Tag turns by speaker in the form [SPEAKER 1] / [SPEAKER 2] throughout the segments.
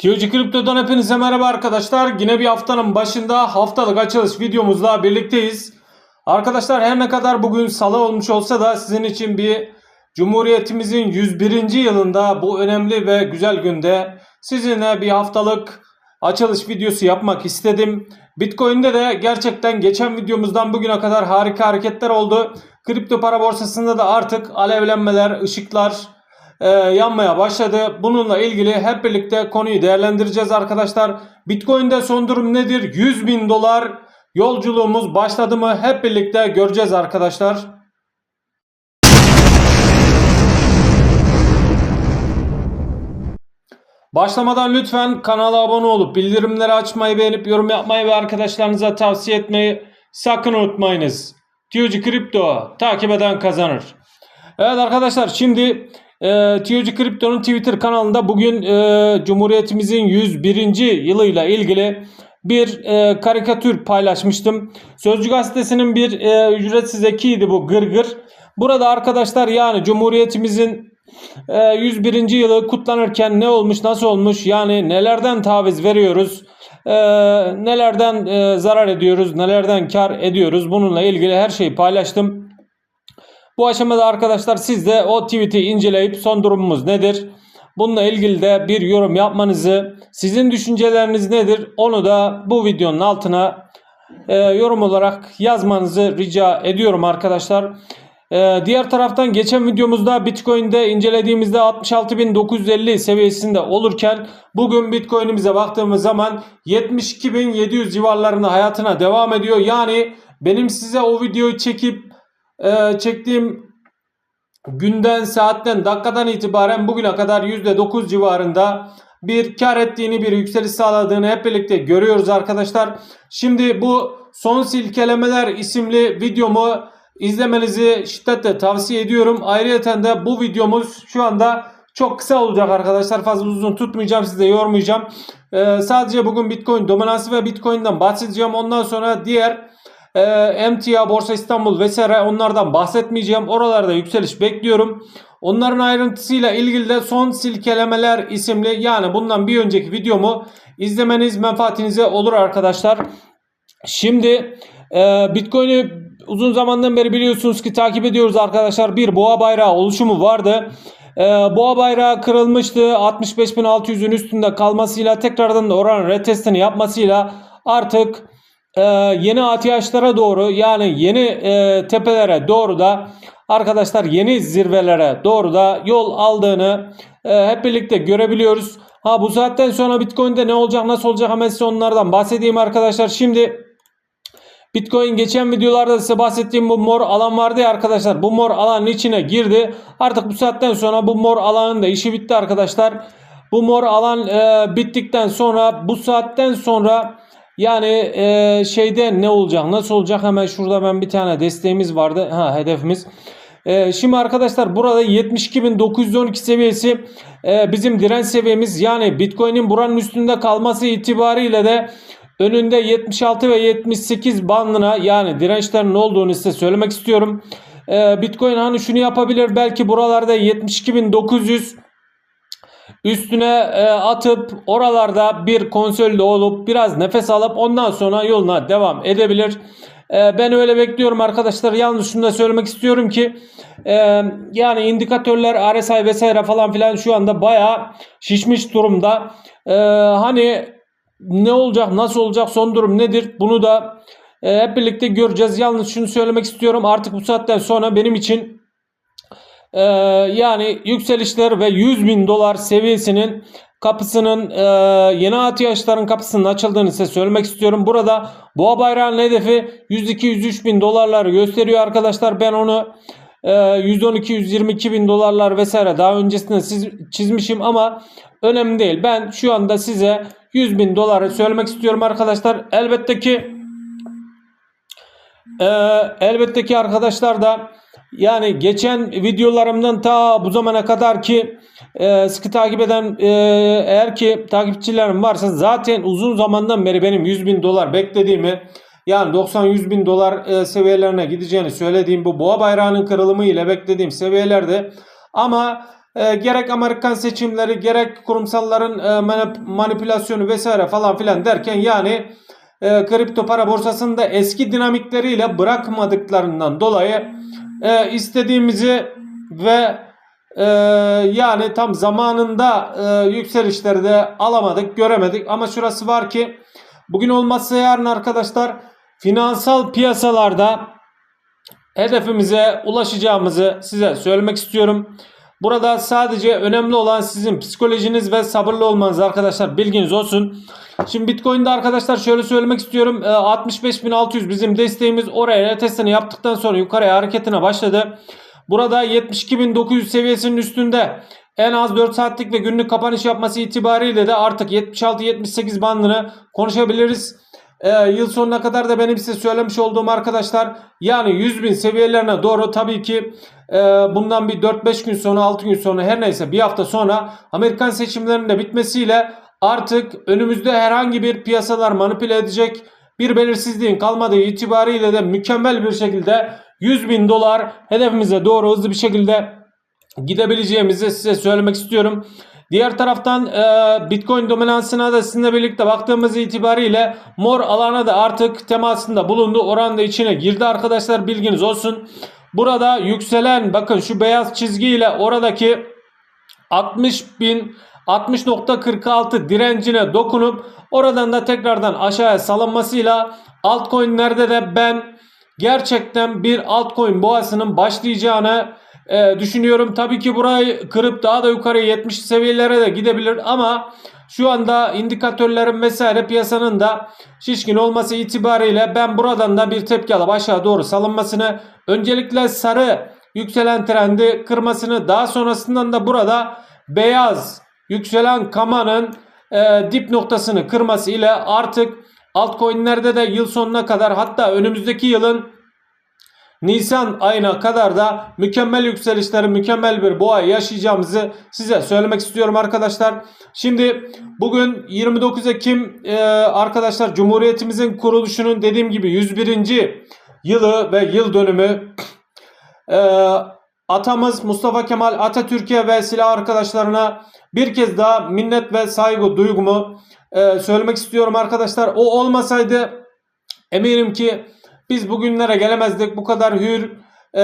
[SPEAKER 1] Tiyoci Kripto'dan hepinize merhaba arkadaşlar. Yine bir haftanın başında haftalık açılış videomuzla birlikteyiz. Arkadaşlar her ne kadar bugün salı olmuş olsa da sizin için bir Cumhuriyetimizin 101. yılında bu önemli ve güzel günde sizinle bir haftalık açılış videosu yapmak istedim. Bitcoin'de de gerçekten geçen videomuzdan bugüne kadar harika hareketler oldu. Kripto para borsasında da artık alevlenmeler, ışıklar, e, yanmaya başladı. Bununla ilgili hep birlikte konuyu değerlendireceğiz arkadaşlar. Bitcoin'de son durum nedir? 100 bin dolar yolculuğumuz başladı mı? Hep birlikte göreceğiz arkadaşlar. Başlamadan lütfen kanala abone olup bildirimleri açmayı beğenip yorum yapmayı ve arkadaşlarınıza tavsiye etmeyi sakın unutmayınız. Tiyoci Kripto takip eden kazanır. Evet arkadaşlar şimdi e, Tiyoci Kripto'nun Twitter kanalında bugün e, Cumhuriyetimizin 101. yılıyla ilgili bir e, karikatür paylaşmıştım. Sözcü gazetesinin bir e, ücretsiz ekiydi bu gırgır. Burada arkadaşlar yani Cumhuriyetimizin e, 101. yılı kutlanırken ne olmuş nasıl olmuş yani nelerden taviz veriyoruz e, nelerden e, zarar ediyoruz nelerden kar ediyoruz bununla ilgili her şeyi paylaştım. Bu aşamada arkadaşlar siz de o tweet'i inceleyip son durumumuz nedir? Bununla ilgili de bir yorum yapmanızı, sizin düşünceleriniz nedir? Onu da bu videonun altına e, yorum olarak yazmanızı rica ediyorum arkadaşlar. E, diğer taraftan geçen videomuzda Bitcoin'de incelediğimizde 66.950 seviyesinde olurken bugün Bitcoin'imize baktığımız zaman 72.700 civarlarında hayatına devam ediyor. Yani benim size o videoyu çekip e, çektiğim günden, saatten, dakikadan itibaren bugüne kadar %9 civarında bir kar ettiğini, bir yükseliş sağladığını hep birlikte görüyoruz arkadaşlar. Şimdi bu son silkelemeler isimli videomu izlemenizi şiddetle tavsiye ediyorum. Ayrıca de bu videomuz şu anda çok kısa olacak arkadaşlar. Fazla uzun tutmayacağım. Sizi de yormayacağım. Ee, sadece bugün Bitcoin dominansı ve Bitcoin'den bahsedeceğim. Ondan sonra diğer e, emtia, Borsa İstanbul vesaire onlardan bahsetmeyeceğim. Oralarda yükseliş bekliyorum. Onların ayrıntısıyla ilgili de son silkelemeler isimli yani bundan bir önceki videomu izlemeniz menfaatinize olur arkadaşlar. Şimdi e, Bitcoin'i uzun zamandan beri biliyorsunuz ki takip ediyoruz arkadaşlar. Bir boğa bayrağı oluşumu vardı. E, boğa bayrağı kırılmıştı. 65.600'ün üstünde kalmasıyla tekrardan da oranın retestini yapmasıyla artık e, yeni ATH'lara doğru yani yeni e, tepelere doğru da arkadaşlar yeni zirvelere doğru da yol aldığını e, hep birlikte görebiliyoruz. Ha bu saatten sonra Bitcoin'de ne olacak nasıl olacak hemen size onlardan bahsedeyim arkadaşlar. Şimdi Bitcoin geçen videolarda size bahsettiğim bu mor alan vardı ya arkadaşlar. Bu mor alanın içine girdi. Artık bu saatten sonra bu mor alanın da işi bitti arkadaşlar. Bu mor alan e, bittikten sonra bu saatten sonra yani e, şeyde ne olacak nasıl olacak hemen şurada ben bir tane desteğimiz vardı. Ha hedefimiz. E, şimdi arkadaşlar burada 72.912 seviyesi e, bizim direnç seviyemiz. Yani Bitcoin'in buranın üstünde kalması itibariyle de önünde 76 ve 78 bandına yani dirençlerin olduğunu size söylemek istiyorum. E, Bitcoin hani şunu yapabilir belki buralarda 72.900 üstüne e, atıp oralarda bir konsolide olup biraz nefes alıp ondan sonra yoluna devam edebilir. E, ben öyle bekliyorum arkadaşlar. Yalnız şunu da söylemek istiyorum ki e, yani indikatörler RSI vesaire falan filan şu anda bayağı şişmiş durumda. E, hani ne olacak nasıl olacak son durum nedir bunu da e, hep birlikte göreceğiz. Yalnız şunu söylemek istiyorum artık bu saatten sonra benim için ee, yani yükselişler ve 100 bin dolar seviyesinin kapısının e, yeni ATH'ların kapısının açıldığını size söylemek istiyorum. Burada boğa bayrağının hedefi 102-103 bin dolarları gösteriyor arkadaşlar. Ben onu e, 112-122 bin dolarlar vesaire daha öncesinde çizmişim ama önemli değil. Ben şu anda size 100 bin doları söylemek istiyorum arkadaşlar. Elbette ki e, elbette ki arkadaşlar da yani geçen videolarımdan ta bu zamana kadar ki e, sıkı takip eden e, eğer ki takipçilerim varsa zaten uzun zamandan beri benim 100 bin dolar beklediğimi yani 90-100 bin dolar e, seviyelerine gideceğini söylediğim bu boğa bayrağının kırılımı ile beklediğim seviyelerde. Ama e, gerek Amerikan seçimleri gerek kurumsalların e, manip- manipülasyonu vesaire falan filan derken yani e, kripto para borsasında eski dinamikleriyle bırakmadıklarından dolayı e, istediğimizi ve e, yani tam zamanında e, yükselişleri de alamadık, göremedik. Ama şurası var ki bugün olmazsa yarın arkadaşlar finansal piyasalarda hedefimize ulaşacağımızı size söylemek istiyorum. Burada sadece önemli olan sizin psikolojiniz ve sabırlı olmanız arkadaşlar bilginiz olsun. Şimdi Bitcoin'de arkadaşlar şöyle söylemek istiyorum. E, 65.600 bizim desteğimiz oraya testini yaptıktan sonra yukarıya hareketine başladı. Burada 72.900 seviyesinin üstünde en az 4 saatlik ve günlük kapanış yapması itibariyle de artık 76-78 bandını konuşabiliriz. Ee, yıl sonuna kadar da benim size söylemiş olduğum arkadaşlar yani 100 bin seviyelerine doğru tabii ki e, bundan bir 4-5 gün sonra 6 gün sonra her neyse bir hafta sonra Amerikan seçimlerinin de bitmesiyle artık önümüzde herhangi bir piyasalar manipüle edecek bir belirsizliğin kalmadığı itibariyle de mükemmel bir şekilde 100 bin dolar hedefimize doğru hızlı bir şekilde gidebileceğimizi size söylemek istiyorum. Diğer taraftan e, Bitcoin dominansına da sizinle birlikte baktığımız itibariyle mor alana da artık temasında bulundu. Oran da içine girdi arkadaşlar bilginiz olsun. Burada yükselen bakın şu beyaz çizgiyle oradaki 60 bin 60.46 direncine dokunup oradan da tekrardan aşağıya salınmasıyla altcoin'lerde de ben gerçekten bir altcoin boğasının başlayacağını e, düşünüyorum. Tabii ki burayı kırıp daha da yukarı 70 seviyelere de gidebilir ama şu anda indikatörlerin vesaire piyasanın da şişkin olması itibariyle ben buradan da bir tepki alıp aşağı doğru salınmasını öncelikle sarı yükselen trendi kırmasını daha sonrasından da burada beyaz yükselen kamanın e, dip noktasını kırması ile artık altcoin'lerde de yıl sonuna kadar hatta önümüzdeki yılın Nisan ayına kadar da mükemmel yükselişleri, mükemmel bir boğa yaşayacağımızı size söylemek istiyorum arkadaşlar. Şimdi bugün 29 Ekim e, arkadaşlar Cumhuriyetimizin kuruluşunun dediğim gibi 101. yılı ve yıl dönümü. E, atamız Mustafa Kemal Atatürk'e ve silah arkadaşlarına bir kez daha minnet ve saygı duygumu e, söylemek istiyorum arkadaşlar. O olmasaydı eminim ki biz bugünlere gelemezdik. Bu kadar hür, e,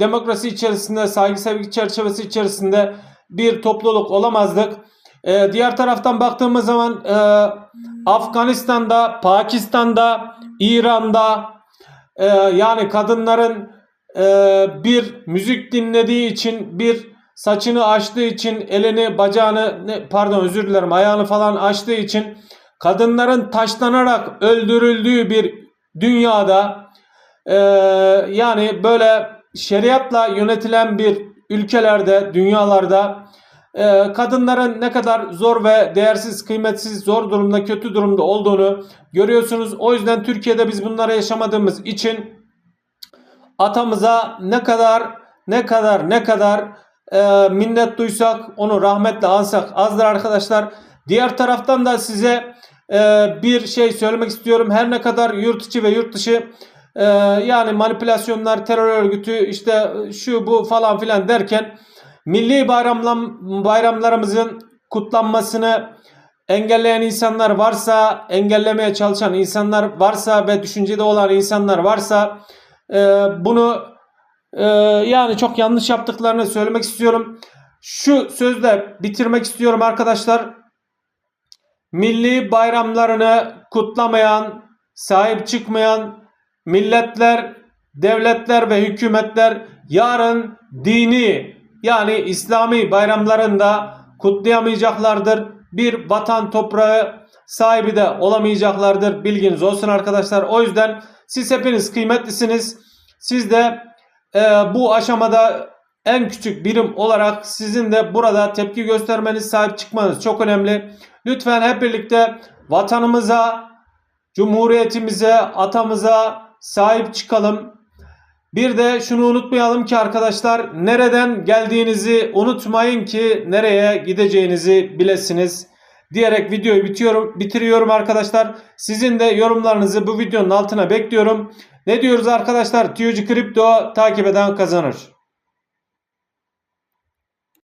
[SPEAKER 1] demokrasi içerisinde, saygı sevgi çerçevesi içerisinde bir topluluk olamazdık. E, diğer taraftan baktığımız zaman e, Afganistan'da, Pakistan'da, İran'da e, yani kadınların e, bir müzik dinlediği için bir saçını açtığı için elini bacağını ne, pardon özür dilerim ayağını falan açtığı için kadınların taşlanarak öldürüldüğü bir dünyada e, yani böyle şeriatla yönetilen bir ülkelerde dünyalarda e, kadınların ne kadar zor ve değersiz kıymetsiz zor durumda kötü durumda olduğunu görüyorsunuz. O yüzden Türkiye'de biz bunları yaşamadığımız için atamıza ne kadar ne kadar ne kadar e, minnet duysak onu rahmetle ansak azdır arkadaşlar. Diğer taraftan da size bir şey söylemek istiyorum. Her ne kadar yurt içi ve yurt dışı e, yani manipülasyonlar, terör örgütü işte şu bu falan filan derken milli bayramlam, bayramlarımızın kutlanmasını engelleyen insanlar varsa, engellemeye çalışan insanlar varsa ve düşüncede olan insanlar varsa e, bunu e, yani çok yanlış yaptıklarını söylemek istiyorum. Şu sözle bitirmek istiyorum arkadaşlar. Milli bayramlarını kutlamayan, sahip çıkmayan milletler, devletler ve hükümetler yarın dini yani İslami bayramlarında kutlayamayacaklardır. Bir vatan toprağı sahibi de olamayacaklardır. Bilginiz olsun arkadaşlar. O yüzden siz hepiniz kıymetlisiniz. Siz de e, bu aşamada en küçük birim olarak sizin de burada tepki göstermeniz, sahip çıkmanız çok önemli. Lütfen hep birlikte vatanımıza, cumhuriyetimize, atamıza sahip çıkalım. Bir de şunu unutmayalım ki arkadaşlar nereden geldiğinizi unutmayın ki nereye gideceğinizi bilesiniz. Diyerek videoyu bitiyorum, bitiriyorum arkadaşlar. Sizin de yorumlarınızı bu videonun altına bekliyorum. Ne diyoruz arkadaşlar? Tüyücü Kripto takip eden kazanır.